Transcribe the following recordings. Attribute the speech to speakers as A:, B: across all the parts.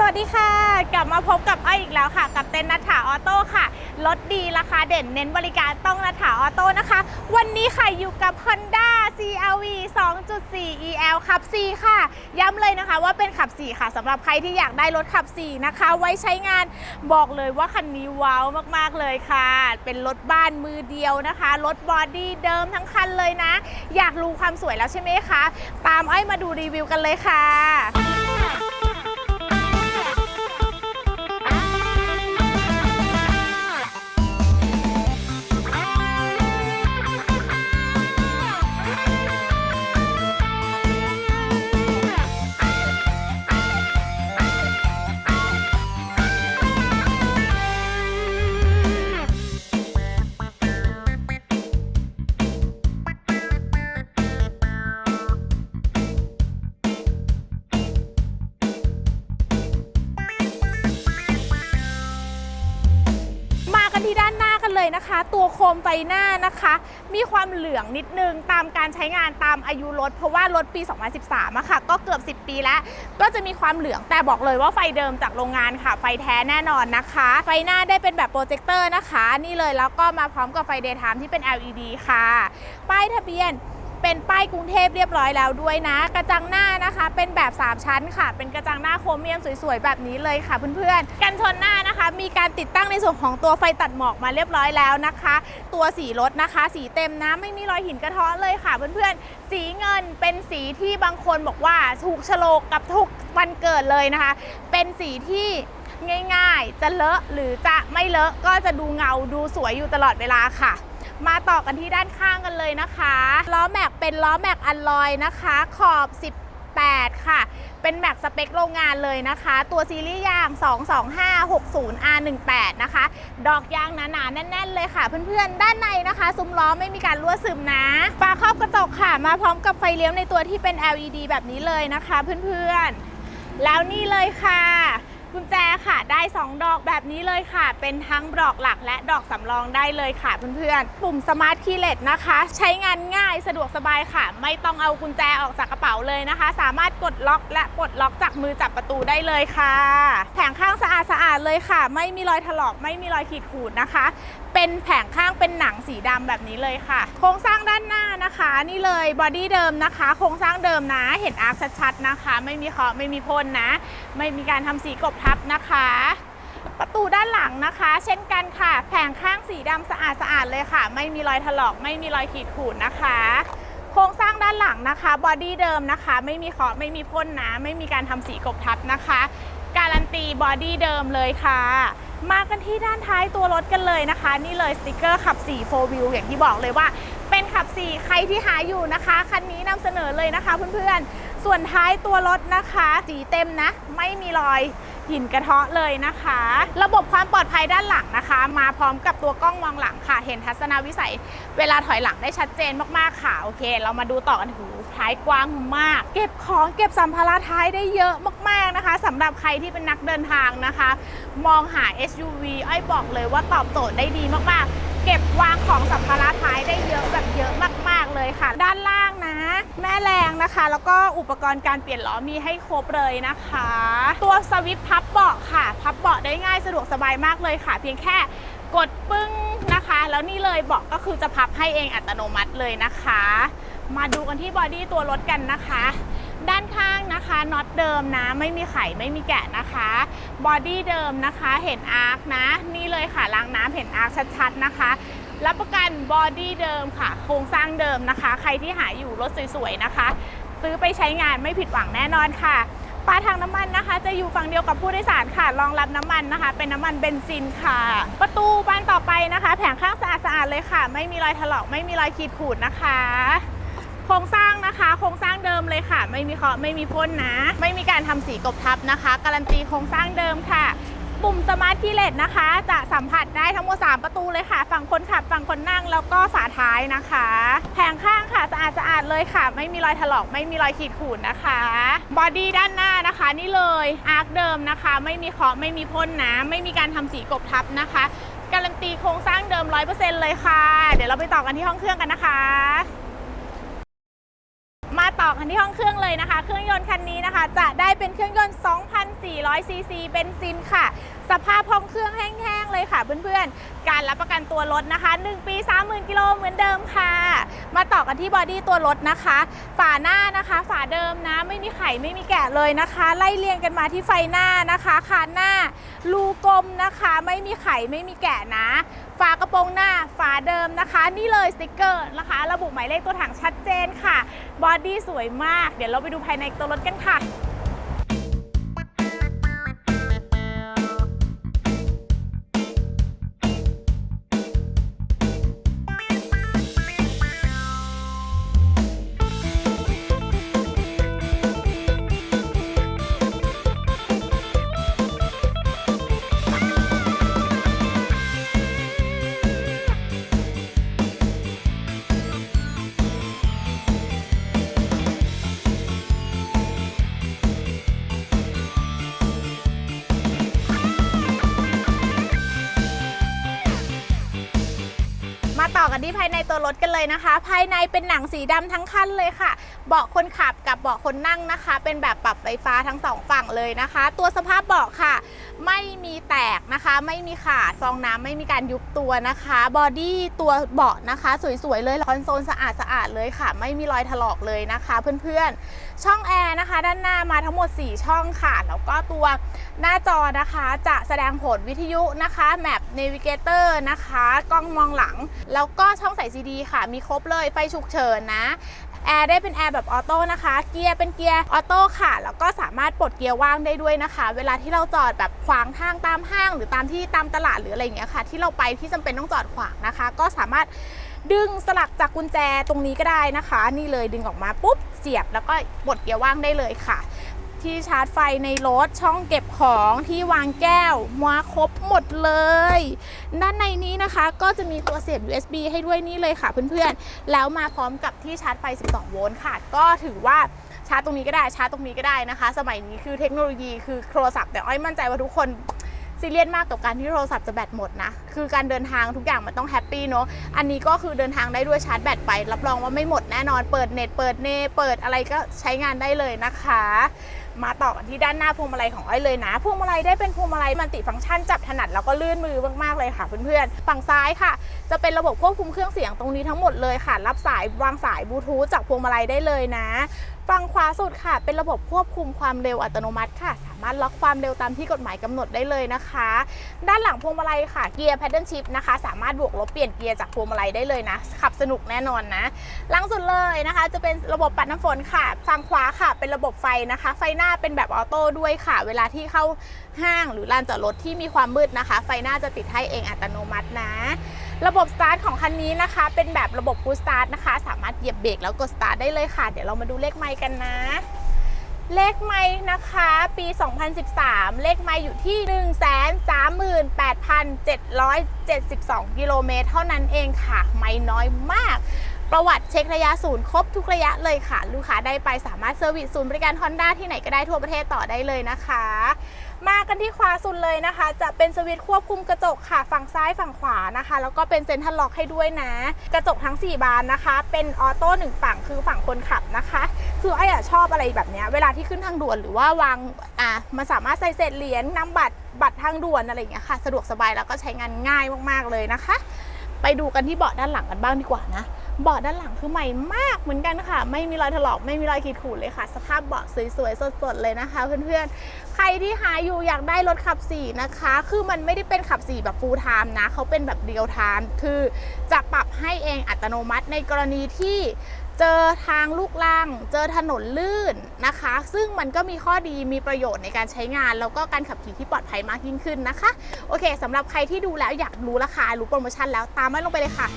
A: สวัสดีค่ะ กลับมาพบกับอ้อยอีกแล้วค่ะ กับเต็นนัทถาออโต้ค่ะลดดีราคาเด่นเน้นบริการต้องนัทถาออโต้นะคะ วันนี้ค่ะอยู่กับ Honda CRV 2.4 EL ขับ 4 ค่ะ ย้ำเลยนะคะว่าเป็นขับ 4 ค่ะสำหรับใครที่อยากได้รถขับ 4 นะคะ ไว้ใช้งานบอกเลยว่าคันนี้ว้าวมากๆเลยค่ะ เป็นรถบ้านมือเดียวนะคะรถบอดี้เดิมทั้งคันเลยนะ อยากรู้ความสวยแล้วใช่ไหมคะ ตามอ้อยมาดูรีวิวกันเลยค่ะ นะคะ ตัวโคมไฟหน้านะคะ มีความเหลืองนิดนึงตามการใช้งานตามอายุรถ เพราะว่ารถปี 2013อะค่ะ ก็เกือบ 10 ปีแล้ว ก็จะมีความเหลืองแต่บอกเลยว่าไฟเดิมจากโรงงานค่ะ ไฟแท้แน่นอนนะคะ ไฟหน้าได้เป็นแบบโปรเจคเตอร์นะคะ นี่เลยแล้วก็มาพร้อมกับไฟเดย์ไทม์ที่เป็น LED ค่ะ ป้ายทะเบียน เป็นป้ายกรุงเทพเรียบร้อยแล้วด้วยนะ กระจังหน้านะคะ เป็นแบบ 3 ชั้นค่ะ เป็นกระจังหน้าโครเมียมสวยๆ แบบนี้เลยค่ะเพื่อนๆ กันชนหน้านะคะ มีการติดตั้งในส่วนของตัวไฟตัดหมอกมาเรียบร้อยแล้วนะคะ ตัวสีรถนะคะ สีเต็มนะไม่มีรอยหินกระเทาะเลยค่ะเพื่อนๆ สีเงินเป็นสีที่บางคนบอกว่าถูกโฉลกกับทุกวันเกิดเลยนะคะ เป็นสีที่ง่ายๆ จะเลอะหรือจะไม่เลอะก็จะดูเงาดูสวยอยู่ตลอดเวลาค่ะ มาต่อกันที่ด้านข้างกันเลยนะคะล้อแม็กเป็นล้อแม็กอัลลอยนะคะ ขอบ 18 ค่ะ เป็นแม็กสเปคโรงงานเลยนะคะ ตัวซีรีส์ยาง 22560 R18 นะคะ ดอกยางหนาๆ แน่น ๆ เลยค่ะ เพื่อนๆ ด้านในนะคะ ซุ้มล้อไม่มีการรั่วซึมนะฝาครอบกระจกค่ะ มาพร้อมกับไฟเลี้ยวในตัวที่เป็น LED แบบนี้เลยนะคะ เพื่อนๆ แล้วนี่เลยค่ะ กุญแจค่ะ ได้ 2 ดอกแบบนี้เลยค่ะ เป็นทั้งดอกหลักและดอกสำรองได้เลยค่ะเพื่อนๆ ปุ่มสมาร์ทคีย์เลสนะคะ ใช้งานง่ายสะดวกสบายค่ะ ไม่ต้องเอากุญแจออกจากกระเป๋าเลยนะคะ สามารถกดล็อกและปลดล็อกจากมือจับประตูได้เลยค่ะ แผงข้างสะอาดสะอาดๆเลยค่ะ ไม่มีรอยถลอกไม่มีรอยขีดข่วนนะคะเป็นแผงข้างเป็นหนังสีดำแบบนี้เลยค่ะ โครงสร้างด้านหน้านะคะ นี่เลยบอดี้เดิมนะคะ โครงสร้างเดิมนะ เห็นอาร์คชัดๆนะคะ ไม่มีเคาะไม่มีพ่นนะ ไม่มีการทำสีกบทับนะคะ ประตูด้านหลังนะคะ เช่นกันค่ะ แผงข้างสีดำสะอาดสะอาดๆเลยค่ะ ไม่มีรอยถลอก ไม่มีรอยขีดข่วนนะคะ โครงสร้างด้านหลังนะคะบอดี้เดิมนะคะ ไม่มีเคาะไม่มีพ่นนะ ไม่มีการทำสีกบทับนะคะ การันตีบอดี้เดิมเลยค่ะ มากันที่ด้านท้ายตัวรถกันเลยนะคะ นี่เลยสติกเกอร์ขับ4 4 wheel อย่างที่บอกเลยว่า เป็นขับ 4 ใครที่หาอยู่นะคะ คันนี้นำเสนอเลยนะคะเพื่อนๆ ส่วนท้ายตัวรถนะคะ สีเต็มนะ ไม่มีรอย หินกระเทาะเลยนะคะ ระบบความปลอดภัยด้านหลังนะคะ มาพร้อมกับตัวกล้องมองหลังค่ะ เห็นทัศนวิสัย เวลาถอยหลังได้ชัดเจนมากๆค่ะ โอเค เรามาดูต่อกันหูท้ายกว้างมาก เก็บของเก็บสัมภาระท้ายได้เยอะมากๆนะคะสำหรับใครที่เป็นนักเดินทางนะคะ มองหา SUV อ้อยบอกเลยว่าตอบโจทย์ได้ดีมากๆ เก็บวางของสัมภาระท้ายได้เยอะแบบเยอะมาก ๆ เลยค่ะ ด้านล่างนะ แม่แรงนะคะ แล้วก็อุปกรณ์การเปลี่ยนล้อมีให้ครบเลยนะคะ ตัวสวิตพับเบาะค่ะ พับเบาะได้ง่ายสะดวกสบายมากเลยค่ะ เพียงแค่กดปึ้งนะคะ แล้วนี่เลยเบาะก็คือจะพับให้เองอัตโนมัติเลยนะคะ มาดูกันที่บอดี้ตัวรถกันนะคะ ด้านข้างนะคะน็อตเดิมนะ ไม่มีไขไม่มีแกะนะคะบอดี้เดิมนะคะเห็นอาร์คนะ นี่เลยค่ะรางน้ำเห็นอาร์คชัดๆนะคะ รับประกันบอดี้เดิมค่ะ โครงสร้างเดิมนะคะ ใครที่หาอยู่รถสวยๆนะคะ ซื้อไปใช้งานไม่ผิดหวังแน่นอนค่ะปลาทางน้ำมันนะคะ จะอยู่ฝั่งเดียวกับผู้โดยสารค่ะ รองรับน้ำมันนะคะ เป็นน้ำมันเบนซินค่ะ ประตูบานต่อไปนะคะ แผงข้างสะอาดๆเลยค่ะ ไม่มีรอยถลอกไม่มีรอยขีดข่วนะคะ โครงสร้างนะคะ โครงสร้างเดิมเลยค่ะ ไม่มีเคาะไม่มีพ่นนะ ไม่มีการทำสีกบทับนะคะ การันตีโครงสร้างเดิมค่ะ ปุ่มสมาร์ทคีเลสนะคะ จะสัมผัสได้ ประตูเลยค่ะ ฝั่งคนขับฝั่งคนนั่งแล้วก็ฝาท้ายนะคะ แผงข้างค่ะสะอาดสะอาดเลยค่ะ ไม่มีรอยถลอกไม่มีรอยขีดข่วนนะคะบอดี้ด้านหน้านะคะนี่เลยอาร์คเดิมนะคะ ไม่มีเคาะไม่มีพ่นนะไม่มีการทำสีกบทับนะคะการันตีโครงสร้างเดิม 100%เลยค่ะ เดี๋ยวเราไปต่อกันที่ห้องเครื่องกันนะคะ กันที่ห้องเครื่องเลยนะคะ เครื่องยนต์คันนี้นะคะ จะได้เป็นเครื่องยนต์ 2,400 ซีซีเบนซินค่ะ สภาพห้องเครื่องแห้งๆเลยค่ะเพื่อนๆ การรับประกันตัวรถนะคะ 1 ปี 30,000กิโลเหมือนเดิมค่ะ มาต่อกันที่บอดี้ตัวรถนะคะ ฝาหน้านะคะ ฝาเดิมนะ ไม่มีไข่ไม่มีแกะเลยนะคะ ไล่เรียงกันมาที่ไฟหน้านะคะคานหน้ารูกลมนะคะ ไม่มีไข่ไม่มีแกะนะฝากระโปรงหน้าฝาเดิมนะคะ นี่เลยสติกเกอร์นะคะ ระบุหมายเลขตัวถังชัดเจนค่ะ บอดี้สวยมาก เดี๋ยวเราไปดูภายในตัวรถกันค่ะ ต่อกันที่ภายในตัวรถกันเลยนะคะ ภายในเป็นหนังสีดำทั้งคันเลยค่ะ เบาะคนขับกับเบาะคนนั่งนะคะ เป็นแบบปรับไฟฟ้าทั้งสองฝั่งเลยนะคะ ตัวสภาพเบาะค่ะ ไม่มีแตกนะคะ ไม่มีขาดฟองน้ำไม่มีการยุบตัวนะคะ บอดี้ตัวเบาะนะคะ สวยๆเลย คอนโซลสะอาดสะอาดๆเลยค่ะ ไม่มีรอยถลอกเลยนะคะ เพื่อนๆ ช่องแอร์นะคะ ด้านหน้ามาทั้งหมด 4 ช่องค่ะ แล้วก็ตัวหน้าจอนะคะ จะแสดงผลวิทยุนะคะ แมปเนวิเกเตอร์นะคะ กล้องมองหลังแล้วแล้วก็ช่องใส่ซีดีค่ะ มีครบเลยไฟฉุกเฉินนะแอร์ได้เป็นแอร์แบบออโต้นะคะ เกียร์เป็นเกียร์ออโต้ค่ะ แล้วก็สามารถปลดเกียร์ว่างได้ด้วยนะคะ เวลาที่เราจอดแบบขวางทางตามห้าง หรือตามที่ตามตลาดหรืออะไรอย่างเงี้ยค่ะ ที่เราไปที่จำเป็นต้องจอดขวางนะคะ ก็สามารถดึงสลักจากกุญแจตรงนี้ก็ได้นะคะ นี่เลยดึงออกมาปุ๊บเสียบแล้วก็ปลดเกียร์ว่างได้เลยค่ะ ที่ชาร์จไฟในรถช่องเก็บของที่วางแก้วมาครบหมดเลย ด้านในนี้นะคะก็จะมีตัวเสียบ USB ให้ด้วยนี่เลยค่ะเพื่อนๆ แล้วมาพร้อมกับที่ชาร์จไฟ 12 โวลต์ค่ะ ก็ถือว่าชาร์จตรงนี้ก็ได้ชาร์จตรงนี้ก็ได้นะคะ สมัยนี้คือเทคโนโลยีคือโทรศัพท์แต่อ้อยมั่นใจว่าทุกคนซีเรียสมากกับการที่โทรศัพท์จะแบตหมดนะ คือการเดินทางทุกอย่างมันต้องแฮปปี้เนาะ อันนี้ก็คือเดินทางได้ด้วยชาร์จแบตไป รับรองว่าไม่หมดแน่นอน เปิดเน็ต เปิดเนเปิดอะไรก็ใช้งานได้เลยนะคะ มาต่อกันที่ด้านหน้าพวงมาลัยของอ้อยเลยนะ พวงมาลัยได้เป็นพวงมาลัยมันติฟังก์ชันจับถนัดแล้วก็ลื่นมือมากๆเลยค่ะเพื่อนๆ ฝั่งซ้ายค่ะ จะเป็นระบบควบคุมเครื่องเสียงตรงนี้ทั้งหมดเลยค่ะ รับสายวางสายบลูทูธจากพวงมาลัยได้เลยนะ ฝั่งขวาสุดค่ะ เป็นระบบควบคุมความเร็วอัตโนมัติค่ะสามารถล็อกความเร็วตามที่กฎหมายกำหนดได้เลยนะคะ ด้านหลังพวงมาลัยค่ะเกียร์แพดเดิลชิพนะคะ สามารถบวกลบเปลี่ยนเกียร์จากพวงมาลัยได้เลยนะ ขับสนุกแน่นอนนะ หลังสุดเลยนะคะ จะเป็นระบบปัดน้ำฝนค่ะฝั่งขวาค่ะ เป็นระบบไฟนะคะ ไฟหน้าเป็นแบบออโต้ด้วยค่ะ เวลาที่เข้าห้างหรือลานจอดรถที่มีความมืดนะคะ ไฟหน้าจะติดให้เองอัตโนมัตินะ ระบบสตาร์ทของคันนี้นะคะ เป็นแบบระบบพุชสตาร์ทนะคะ สามารถเหยียบเบรกแล้วกดสตาร์ทได้เลยค่ะ เดี๋ยวเรามาดูเลขไมค์กันนะ เลขไม้นะคะ ปี 2013 เลขไม้อยู่ที่ 138,772 กิโลเมตร เท่านั้นเองค่ะ ไม่น้อยมาก ประวัติเช็คระยะศูนย์ครบทุกระยะเลยค่ะ ลูกค้าได้ไปสามารถเซอร์วิสศูนย์บริการ Honda ที่ไหนก็ได้ทั่วประเทศต่อได้เลยนะคะ มากันที่ขวาสุดเลยนะคะ จะเป็นสวิตช์ควบคุมกระจกค่ะ ฝั่งซ้ายฝั่งขวานะคะ แล้วก็เป็นเซ็นทรัลล็อกให้ด้วยนะ กระจกทั้ง 4 บานนะคะ เป็นออโต้หนึ่งฝั่งคือฝั่งคนขับนะคะ คือไอ้อะชอบอะไรแบบเนี้ยเวลาที่ขึ้นทางด่วนหรือว่าวางอะมันสามารถใส่เศษเหรียญนำบัตรบัตรทางด่วนอะไรอย่างเงี้ยค่ะ สะดวกสบายแล้วก็ใช้งานง่ายมากๆเลยนะคะ ไปดูกันที่เบาะด้านหลังกันบ้างดีกว่านะ เบาะด้านหลังคือใหม่มากเหมือนกันค่ะ ไม่มีรอยถลอกไม่มีรอยขีดข่วนเลยค่ะ สภาพเบาะสวยๆสดๆเลยนะคะ เพื่อนๆ ใครที่หาอยู่อยากได้รถขับสี่นะคะ คือมันไม่ได้เป็นขับสี่แบบ full time นะเขาเป็นแบบเดียว time คือจะปรับให้เองอัตโนมัติในกรณีที่เจอทางลูกลัง เจอถนนลื่นนะคะ ซึ่งมันก็มีข้อดี มีประโยชน์ในการใช้งาน แล้วก็การขับขี่ที่ปลอดภัยมากยิ่งขึ้นนะคะ โอเคสำหรับใครที่ดูแล้วอยากรู้ราคา รู้โปรโมชั่นแล้ว ตามมาลงไปเลยค่ะ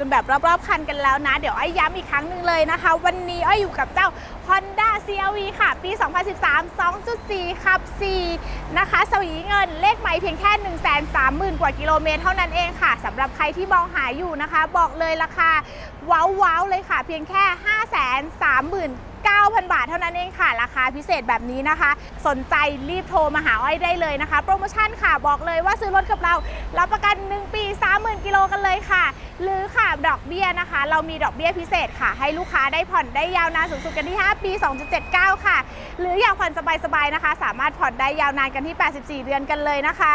A: กันแบบรอบๆคันกันแล้วนะ เดี๋ยวอ้อยย้ำอีกครั้งหนึ่งเลยนะคะ วันนี้อ้อยอยู่กับเจ้า Honda CRV ค่ะ ปี 2013 2.4 ขับ 4 นะคะสวีเงินเลขใหม่เพียงแค่ 130,000 กว่ากิโลเมตรเท่านั้นเองค่ะสำหรับใครที่มองหาอยู่นะคะ บอกเลยราคาว้าวๆเลยค่ะ เพียงแค่ 530,000 9,000 บาทเท่านั้นเองค่ะ ราคาพิเศษแบบนี้นะคะ สนใจรีบโทรมาหาอ้อยได้เลยนะคะ โปรโมชั่นค่ะบอกเลยว่าซื้อรถกับเรารับประกัน 1 ปี 30,000 กิโลกันเลยค่ะ หรือค่ะดอกเบี้ยนะคะ เรามีดอกเบี้ยพิเศษค่ะ ให้ลูกค้าได้ผ่อนได้ยาวนานสูงสุดกันที่ 5 ปี 2.79 ค่ะ หรืออยากผ่อนสบายๆนะคะ สามารถผ่อนได้ยาวนานกันที่ 84 เดือนกันเลยนะคะ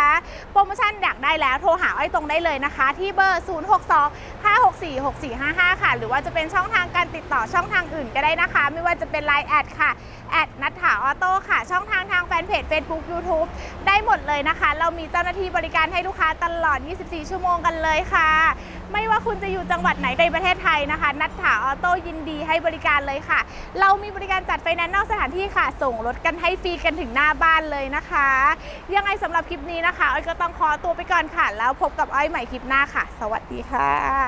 A: โปรโมชั่นอยากได้แล้วโทรหาอ้อยตรงได้เลยนะคะ ที่เบอร์ 062 564 6455 ค่ะ หรือว่าจะเป็นช่องทางการติดต่อช่องทางอื่นก็ได้นะคะ ไม่ว่าจะเป็น Line แอดค่ะแอดนัทถาออโต้ค่ะ ช่องทางทางแฟนเพจ Facebook YouTube ได้หมดเลยนะคะ เรามีเจ้าหน้าที่บริการให้ลูกค้าตลอด 24 ชั่วโมงกันเลยค่ะ ไม่ว่าคุณจะอยู่จังหวัดไหนในประเทศไทยนะคะ นัทถาออโต้ยินดีให้บริการเลยค่ะ เรามีบริการจัดไฟแนนซ์นอกสถานที่ค่ะ ส่งรถกันให้ฟรีกันถึงหน้าบ้านเลยนะคะ ยังไงสำหรับคลิปนี้นะคะอ้อยก็ต้องขอตัวไปก่อนค่ะ แล้วพบกับอ้อยใหม่คลิปหน้าค่ะ สวัสดีค่ะ